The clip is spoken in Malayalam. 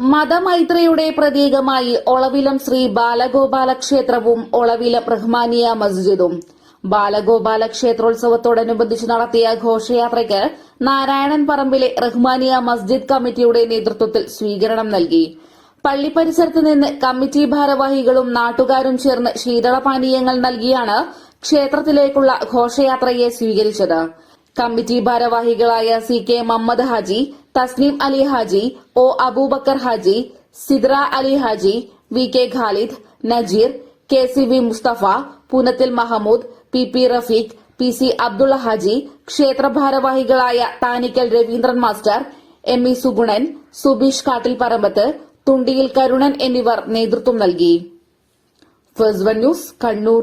മതമൈത്രിയുടെ പ്രതീകമായി ഒളവിലം ശ്രീ ബാലഗോപാല ക്ഷേത്രവും ഒളവിലം റഹ്മാനിയ മസ്ജിദും. ബാലഗോപാല ക്ഷേത്രോത്സവത്തോടനുബന്ധിച്ച് നടത്തിയ ഘോഷയാത്രയ്ക്ക് നാരായണൻ പറമ്പിലെ റഹ്മാനിയ മസ്ജിദ് കമ്മിറ്റിയുടെ നേതൃത്വത്തിൽ സ്വീകരണം നൽകി. പള്ളി പരിസരത്ത് നിന്ന് കമ്മിറ്റി ഭാരവാഹികളും നാട്ടുകാരും ചേർന്ന് ശീതളപാനീയങ്ങൾ നൽകിയാണ് ക്ഷേത്രത്തിലേക്കുള്ള ഘോഷയാത്രയെ സ്വീകരിച്ചത്. കമ്മിറ്റി ഭാരവാഹികളായ C K Muhammad Haji Thasneem Ali Haji O Aboobacker Haji Sidra Ali Haji V K Khalid Najeer K C V Musthafa Poonathil Mahmood P P Rafeeq P C Abdulla Haji ക്ഷേത്ര ഭാരവാഹികളായ Thanikkal Raveendran master M E Suganan Subeesh Kattil Parambath Thundiyil Karunan എന്നിവർ നേതൃത്വം നൽകി. First one news Kannur.